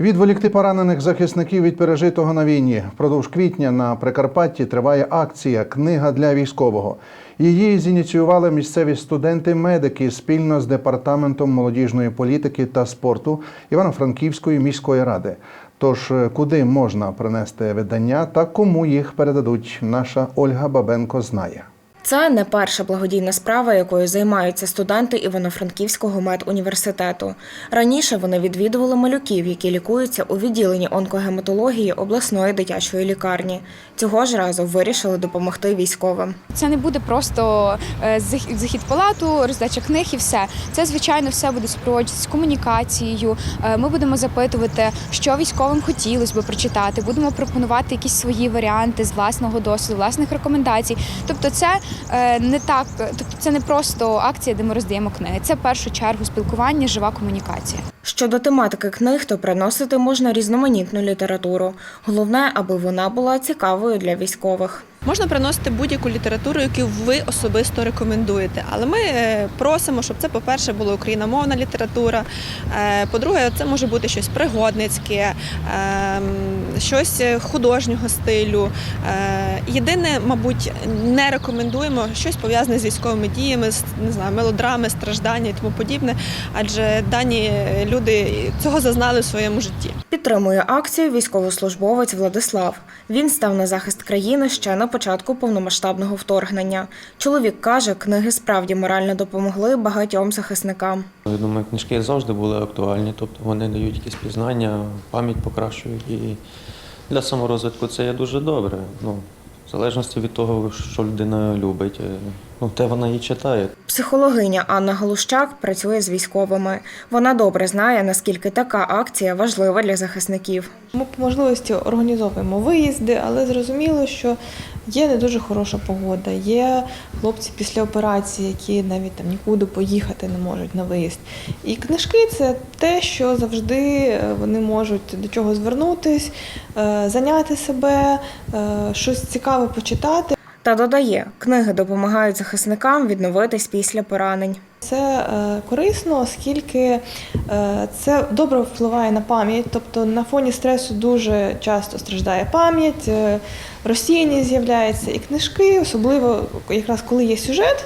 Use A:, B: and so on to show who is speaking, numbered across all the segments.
A: Відволікти поранених захисників від пережитого на війні. Впродовж квітня на Прикарпатті триває акція Книга для військового. Її зініціювали місцеві студенти-медики спільно з департаментом молодіжної політики та спорту Івано-Франківської міської ради. Тож куди можна принести видання та кому їх передадуть, наша Ольга Бабенко знає.
B: Це не перша благодійна справа, якою займаються студенти Івано-Франківського медуніверситету. Раніше вони відвідували малюків, які лікуються у відділенні онкогематології обласної дитячої лікарні. Цього ж разу вирішили допомогти військовим.
C: Це не буде просто е, захід палату, роздача книг і все. Це звичайно все буде супроводжуватися комунікацією. Е, Ми будемо запитувати, що військовим хотілося би прочитати. Будемо пропонувати якісь свої варіанти з власного досвіду, власних рекомендацій. Тобто, це не так, тобто це не просто акція, де ми роздаємо книги. Це в першу чергу спілкування, жива комунікація.
B: Щодо тематики книг, то приносити можна різноманітну літературу. Головне, аби вона була цікавою для військових.
D: Можна приносити будь-яку літературу, яку ви особисто рекомендуєте. Але ми е, просимо, щоб це, по-перше, була україномовна література. Е, По-друге, це може бути щось пригодницьке, ем, щось художнього стилю. Е, Єдине, мабуть, не рекомендуємо щось пов'язане з військовими діями, з не знаю, мелодрами, страждання і тому подібне, адже дані люди цього зазнали в своєму житті.
B: Підтримує акцію військовослужбовець Владислав. Він став на захист країни ще на початку повномасштабного вторгнення. Чоловік каже, книги справді морально допомогли багатьом захисникам.
E: Я думаю, книжки завжди були актуальні, тобто вони дають якісь пізнання, пам'ять покращують і для саморозвитку це є дуже добре. Ну, в залежності від того, що людина любить, е, ну, те вона і читає.
B: Психологиня Анна Галущак працює з військовими. Вона добре знає, наскільки така акція важлива для захисників.
F: Ми по можливості організовуємо виїзди, але зрозуміло, що є не дуже хороша погода. Є хлопці після операції, які навіть там нікуди поїхати не можуть на виїзд. І книжки це те, що завжди е, вони можуть до чого звернутись, е, зайняти себе, е, щось цікаве почитати.
B: Та додає, книги допомагають захисникам відновитись після поранень.
F: Це е, корисно, оскільки е, це добре впливає на пам'ять. Тобто на фоні стресу дуже часто страждає пам'ять, е, розсіяння з'являється і книжки, особливо якраз коли є сюжет.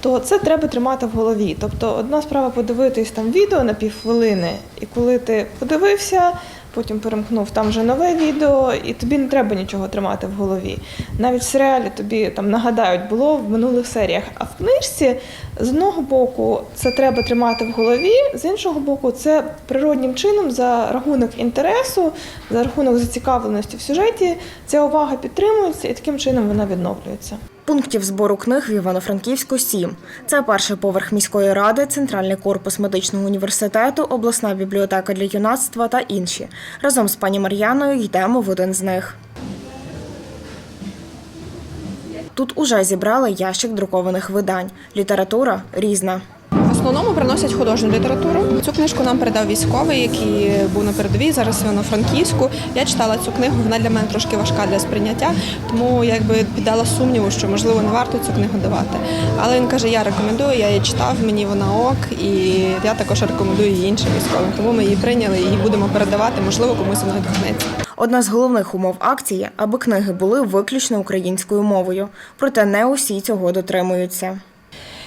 F: То це треба тримати в голові. Тобто, одна справа подивитись там відео на півхвилини, і коли ти подивився, потім перемкнув там вже нове відео, і тобі не треба нічого тримати в голові. Навіть в серіалі тобі там нагадають, було в минулих серіях. А в книжці з одного боку це треба тримати в голові, з іншого боку, це природнім чином за рахунок інтересу, за рахунок зацікавленості в сюжеті. Ця увага підтримується і таким чином вона відновлюється.
B: Пунктів збору книг в Івано-Франківську сім. Це перший поверх міської ради, центральний корпус медичного університету, обласна бібліотека для юнацтва та інші. Разом з пані Мар'яною йдемо в один з них. Тут уже зібрали ящик друкованих видань. Література різна.
D: В основному приносять художню літературу. Цю книжку нам передав військовий, який був на передовій, зараз в Івано-Франківську. Я читала цю книгу, вона для мене трошки важка для сприйняття, тому якби піддала сумніву, що можливо не варто цю книгу давати. Але він каже: я рекомендую, я її читав, мені вона ок, і я також рекомендую її іншим військовим. Тому ми її прийняли і будемо передавати, можливо, комусь вона відгукнеться.
B: Одна з головних умов акції, аби книги були виключно українською мовою. Проте не усі цього дотримуються.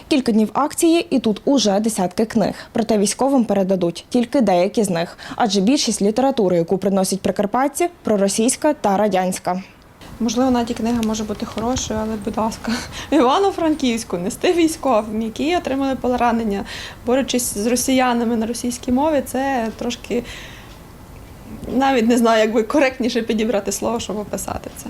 B: Кілька днів акції, і тут уже десятки книг. Проте військовим передадуть тільки деякі з них, адже більшість літератури, яку приносять прикарпатці, проросійська та радянська.
D: Можливо, навіть книга може бути хорошою, але, будь ласка, Івано-Франківську нести військовим, які отримали поранення, борючись з росіянами на російській мові, це трошки навіть не знаю, як би коректніше підібрати слово, щоб описати це.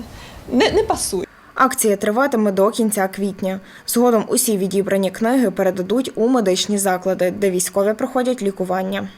D: Не, не пасує.
B: Акція триватиме до кінця квітня. Згодом усі відібрані книги передадуть у медичні заклади, де військові проходять лікування.